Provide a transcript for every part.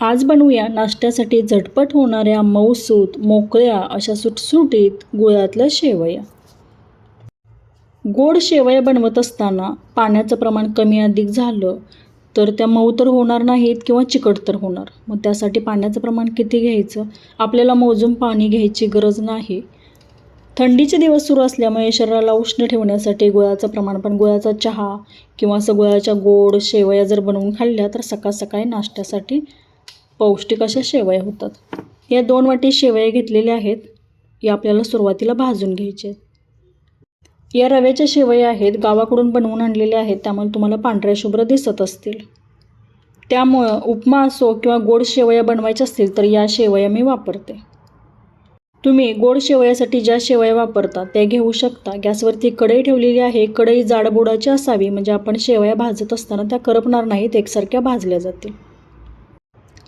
आज बनवूया नाश्त्यासाठी झटपट होणाऱ्या मऊसूत मोकळ्या अशा सुटसुटीत गुळातल्या शेवया. गोड शेवया बनवत असताना पाण्याचं प्रमाण कमी अधिक झालं तर त्या मऊ तर होणार नाहीत किंवा चिकट तर होणार. मग त्यासाठी पाण्याचं प्रमाण किती घ्यायचं? आपल्याला मोजून पाणी घ्यायची गरज नाही. थंडीचे दिवस सुरू असल्यामुळे शरीराला उष्ण ठेवण्यासाठी गुळाचं प्रमाण पण गुळाचा चहा किंवा असं गुळाच्या गोड शेवया जर बनवून खाल्ल्या तर सकाळ सकाळी नाश्त्यासाठी पौष्टिक अशा शेवया होतात. या दोन वाटी शेवया घेतलेल्या आहेत. या आपल्याला सुरुवातीला भाजून घ्यायच्या आहेत. या रव्याच्या शेवया आहेत. गावाकडून बनवून आणलेल्या आहेत. त्यामुळे तुम्हाला पांढऱ्या शुभ्र दिसत असतील. त्यामुळं उपमा असो किंवा गोड शेवया बनवायच्या असतील तर या शेवया मी वापरते. तुम्ही गोड शेवयासाठी ज्या शेवया वापरता त्या घेऊ शकता. गॅसवरती कढई ठेवलेली आहे. कढई जाडबुडाची असावी. म्हणजे आपण शेवया भाजत असताना त्या करपणार नाहीत. एकसारख्या भाजल्या जातील.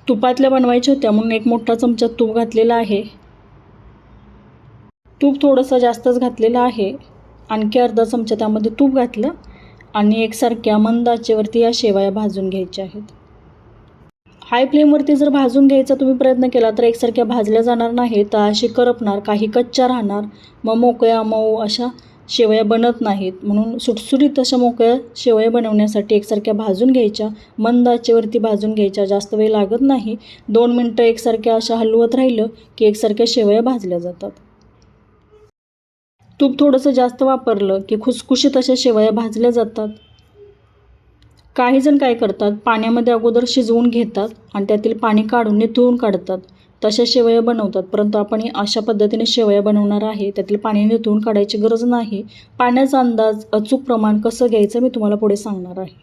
तुपातल्या बनवायच्या होत्या म्हणून एक मोठा चमचा तूप घातलेला आहे. तूप थोडंसं जास्तच घातलेलं आहे. आणखी अर्धा चमचा त्यामध्ये तूप घातलं आणि एकसारख्या मंद आचेवरती या शेवया भाजून घ्यायच्या आहेत. हाय फ्लेमवरती जर भाजून घ्यायचा तुम्ही प्रयत्न केला तर एकसारख्या भाजल्या जाणार नाही तर अशी करपणार काही कच्च्या राहणार. मग मोकळ्या मऊ अशा शेवया बनत नाहीत. म्हणून सुटसुटीत अशा मोकळ्या शेवया बनवण्यासाठी एकसारख्या भाजून घ्यायच्या मंद आचेवरती भाजून घ्यायच्या जास्त वेळ लागत नाही. दोन मिनटं एकसारख्या अशा हलवत राहिलं की एकसारख्या शेवया भाजल्या जातात. तूप थोडंसं जास्त वापरलं की खुसखुशीत अशा शेवया भाजल्या जातात. काही जण काय करतात पाण्यामध्ये अगोदर शिजवून घेतात आणि त्यातील पाणी काढून निथळून काढतात. तशा शेवया बनवतात. परंतु आपण अशा पद्धतीने शेवया बनवणार आहे. त्यातील पाणी निथळून काढायची गरज नाही. पाण्याचा अंदाज अचूक प्रमाण कसं घ्यायचं मी तुम्हाला पुढे सांगणार आहे.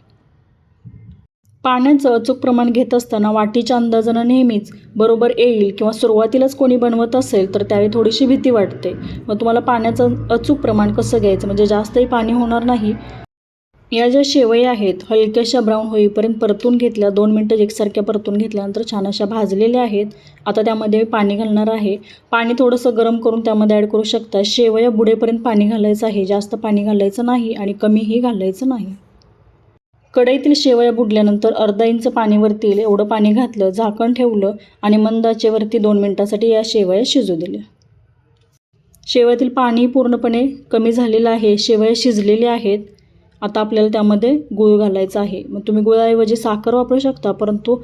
पाण्याचं अचूक प्रमाण घेत असताना वाटीच्या अंदाजानं नेहमीच बरोबर येईल किंवा सुरुवातीलाच कोणी बनवत असेल तर त्यावेळी थोडीशी भीती वाटते. मग तुम्हाला पाण्याचं अचूक प्रमाण कसं घ्यायचं? म्हणजे जास्तही पाणी होणार नाही. या ज्या शेवया आहेत हलक्याशा ब्राऊन होईपर्यंत परतून घेतल्या. दोन मिनटं एकसारख्या परतून घेतल्यानंतर छान अशा भाजलेल्या आहेत. आता त्यामध्ये पाणी घालणार आहे. पाणी थोडंसं गरम करून त्यामध्ये ॲड करू शकता. शेवया बुडेपर्यंत पाणी घालायचं आहे. जास्त पाणी घालायचं नाही आणि कमीही घालायचं नाही. कढईतील शेवया बुडल्यानंतर अर्धा इंच पाणीवरती एवढं पाणी घातलं झाकण ठेवलं आणि मंदाचेवरती दोन मिनटासाठी या शेवया शिजू दिल्या. शेवयातील पाणी पूर्णपणे कमी झालेलं आहे. शेवया शिजलेल्या आहेत. आता आपल्याला त्यामध्ये गुळ घालायचा आहे. मग तुम्ही गुळाऐवजी साखर वापरू शकता परंतु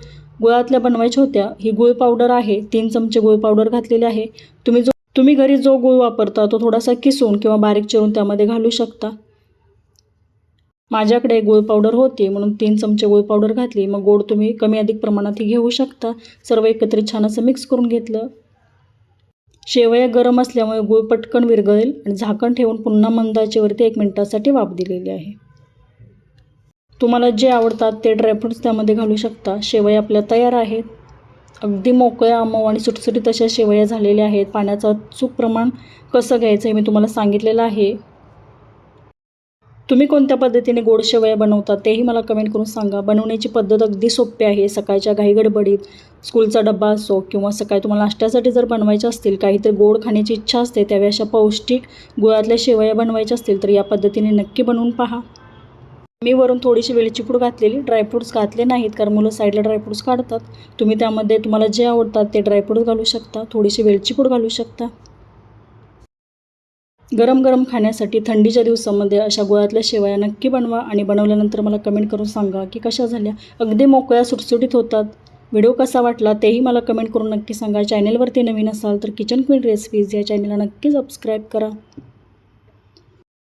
गुळातल्या बनवायच्या होत्या ही गुळ पावडर आहे तीन चमचे गुळ पावडर घातलेले आहे. तुम्ही जो तुम्ही घरी जो गुळ वापरता तो थोडासा किसून किंवा बारीक चिरून त्यामध्ये घालू शकता. माझ्याकडे गुळ पावडर होती म्हणून तीन चमचे गुळ पावडर घातली. मग गोड तुम्ही कमी अधिक प्रमाणात ही घेऊ शकता. सर्व एकत्रित छान असं मिक्स करून घेतलं. शेवया गरम असल्यामुळे गुळ पटकन विरघळेल आणि झाकण ठेवून पुन्हा मंदाचेवरती एक मिनटासाठी वाफ दिलेली आहे. तुम्हाला जे आवडतात ते ड्रायफ्रूट्स त्यामध्ये घालू शकता. शेवया आपल्या तयार आहेत. अगदी मोकळ्या मऊ आणि सुटसुटीत अशा शेवया झालेल्या आहेत. पाण्याचं अचूक प्रमाण कसं घ्यायचं हे मी तुम्हाला सांगितलेलं आहे. तुम्ही कोणत्या पद्धतीने गोड शेवया बनवता तेही मला कमेंट करून सांगा. बनवण्याची पद्धत अगदी सोपी आहे. सकाळच्या घाईगडबडीत स्कूलचा डब्बा असो किंवा सकाळी तुम्हाला नाश्त्यासाठी जर बनवायच्या असतील काहीतरी गोड खाण्याची इच्छा असते त्यावेळी अशा पौष्टिक गुळातल्या शेवया बनवायच्या असतील तर या पद्धतीने नक्की बनवून पहा. मी वरून थोडीशी वेलची पूड घातलेली. ड्रायफ्रूट्स घातले नाहीत कारण मुलं साईडला ड्रायफ्रूट्स काढतात. तुम्ही त्यामध्ये तुम्हाला जे आवडतात ते ड्रायफ्रूट्स घालू शकता. थोडीशी वेलची पूड घालू शकता. गरम गरम खाण्यासाठी थंडीच्या दिवसामध्ये अशा गुळातल्या शेवया नक्की बनवा आणि बनवल्यानंतर मला कमेंट करून सांगा की कशा झाल्या. अगदी मोकळ्या सुटसुटीत होतात. व्हिडिओ कसा वाटला तेही मला कमेंट करून नक्की सांगा. चॅनेलवरती नवीन असाल तर किचन क्वीन रेसिपीज या चॅनलला नक्की सबस्क्राईब करा.